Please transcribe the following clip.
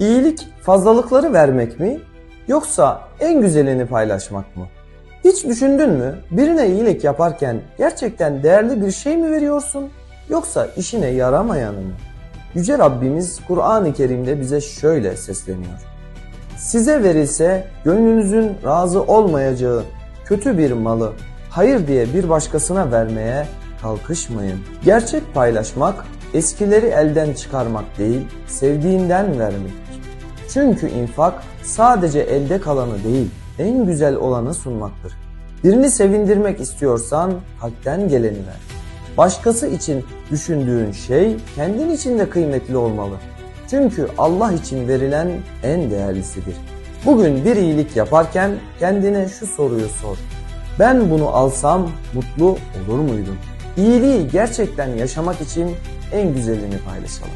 İyilik fazlalıkları vermek mi yoksa en güzelini paylaşmak mı? Hiç düşündün mü? Birine iyilik yaparken gerçekten değerli bir şey mi veriyorsun yoksa işine yaramayanı mı? Yüce Rabbimiz Kur'an-ı Kerim'de bize şöyle sesleniyor. Size verilse gönlünüzün razı olmayacağı kötü bir malı hayır diye bir başkasına vermeye kalkışmayın. Gerçek paylaşmak eskileri elden çıkarmak değil, sevdiğinden vermektir. Çünkü infak sadece elde kalanı değil, en güzel olanı sunmaktır. Birini sevindirmek istiyorsan kalpten geleni ver. Başkası için düşündüğün şey kendin için de kıymetli olmalı. Çünkü Allah için verilen en değerlisidir. Bugün bir iyilik yaparken kendine şu soruyu sor. Ben bunu alsam mutlu olur muydum? İyiliği gerçekten yaşamak için en güzelini paylaşalım.